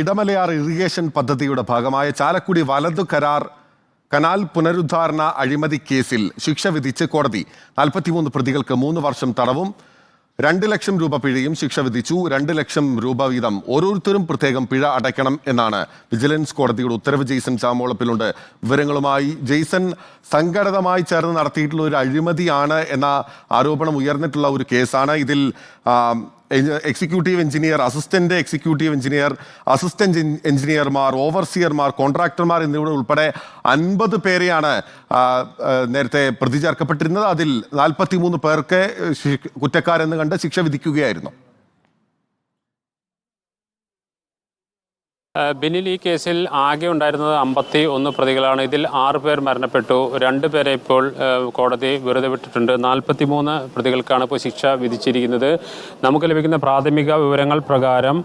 Idamalayar irrigation പദ്ധതിയുടെ ഭാഗമായ ചാലക്കുടി വലതു കരാർ കനാൽ പുനരുദ്ധാരണ അഴിമതി കേസിൽ ശിക്ഷ വിധിച്ച് കോടതി നാൽപ്പത്തിമൂന്ന് പ്രതികൾക്ക് മൂന്ന് വർഷം തടവും രണ്ട് ലക്ഷം രൂപ പിഴയും ശിക്ഷ വിധിച്ചു രണ്ട് ലക്ഷം രൂപ വീതം ഓരോരുത്തരും പ്രത്യേകം പിഴ അടയ്ക്കണം എന്നാണ് വിജിലൻസ് കോടതിയുടെ ഉത്തരവ്. ജെയ്സൺ ചാമോളപ്പിലുണ്ട് വിവരങ്ങളുമായി. ജെയ്സൺ സംഘടിതമായി ചേർന്ന് നടത്തിയിട്ടുള്ള ഒരു അഴിമതിയാണ് എന്ന ആരോപണം ഉയർന്നിട്ടുള്ള ഒരു കേസാണ്. ഇതിൽ executive engineer assistant executive engineer assistant എഞ്ചിനീയർമാർ ഓവർസിയർമാർ കോൺട്രാക്ടർമാർ എന്നിവരുടെ ഉൾപ്പെടെ അൻപത് പേരെയാണ് നേരത്തെ പ്രതി ചേർക്കപ്പെട്ടിരുന്നത് അതിൽ നാൽപ്പത്തി മൂന്ന് പേർക്ക് കുറ്റക്കാരെന്ന് കണ്ട് ശിക്ഷ വിധിക്കുകയായിരുന്നു. ബിനിൽ ഈ കേസിൽ ആകെ ഉണ്ടായിരുന്നത് അമ്പത്തി ഒന്ന് പ്രതികളാണ്. ഇതിൽ ആറ് പേർ മരണപ്പെട്ടു. രണ്ട് പേരെ ഇപ്പോൾ കോടതി വെറുതെ വിട്ടിട്ടുണ്ട്. നാൽപ്പത്തി മൂന്ന് പ്രതികൾക്കാണ് ഇപ്പോൾ ശിക്ഷ വിധിച്ചിരിക്കുന്നത്. നമുക്ക് ലഭിക്കുന്ന പ്രാഥമിക വിവരങ്ങൾ പ്രകാരം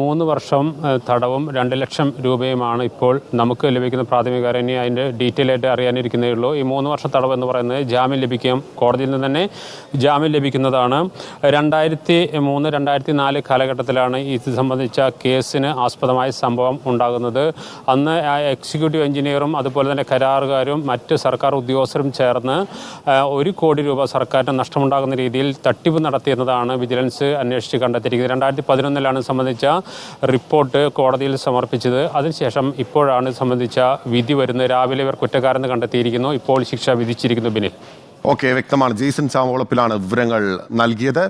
മൂന്ന് വർഷം തടവും രണ്ട് ലക്ഷം രൂപയുമാണ് ഇപ്പോൾ നമുക്ക് ലഭിക്കുന്ന പ്രാഥമിക ഇനി അതിന്റെ ഡീറ്റെയിൽ ആയിട്ട് അറിയാനിരിക്കുന്നേ ഉള്ളൂ. ഈ മൂന്ന് വർഷം തടവ് എന്ന് പറയുന്നത് ജാമ്യം ലഭിക്കും. കോടതിയിൽ നിന്ന് തന്നെ ജാമ്യം ലഭിക്കുന്നതാണ്. രണ്ടായിരത്തി മൂന്ന് രണ്ടായിരത്തി നാല് കാലഘട്ടത്തിലാണ് ഇത് സംബന്ധിച്ച കേസിന് ആസ്പദമായ സംഭവം ഉണ്ടാകുന്നത്. അന്ന് ആ എക്സിക്യൂട്ടീവ് എഞ്ചിനീയറും അതുപോലെ തന്നെ കരാറുകാരും മറ്റ് സർക്കാർ ഉദ്യോഗസ്ഥരും ചേർന്ന് ഒരു കോടി രൂപ സർക്കാരിന് നഷ്ടമുണ്ടാകുന്ന രീതിയിൽ തട്ടിപ്പ് നടത്തിയെന്നതാണ് വിജിലൻസ് അന്വേഷിച്ച് കണ്ടെത്തിയിരിക്കുന്നത്. രണ്ടായിരത്തി പതിനൊന്നിലാണ് സംബന്ധിച്ച റിപ്പോർട്ട് കോടതിയിൽ സമർപ്പിച്ചത്. അതിനുശേഷം ഇപ്പോഴാണ് സംബന്ധിച്ച വിധി വരുന്നത്. രാവിലെ ഇവർ കുറ്റക്കാരെന്ന് കണ്ടെത്തിയിരിക്കുന്നു. ഇപ്പോൾ ശിക്ഷ വിധിച്ചിരിക്കുന്നു ബിനിൽ. ഓക്കെ വ്യക്തമാണ്. ജെയ്സൺ ചാമോളപ്പിലാണ് വിവരങ്ങൾ നൽകിയത്.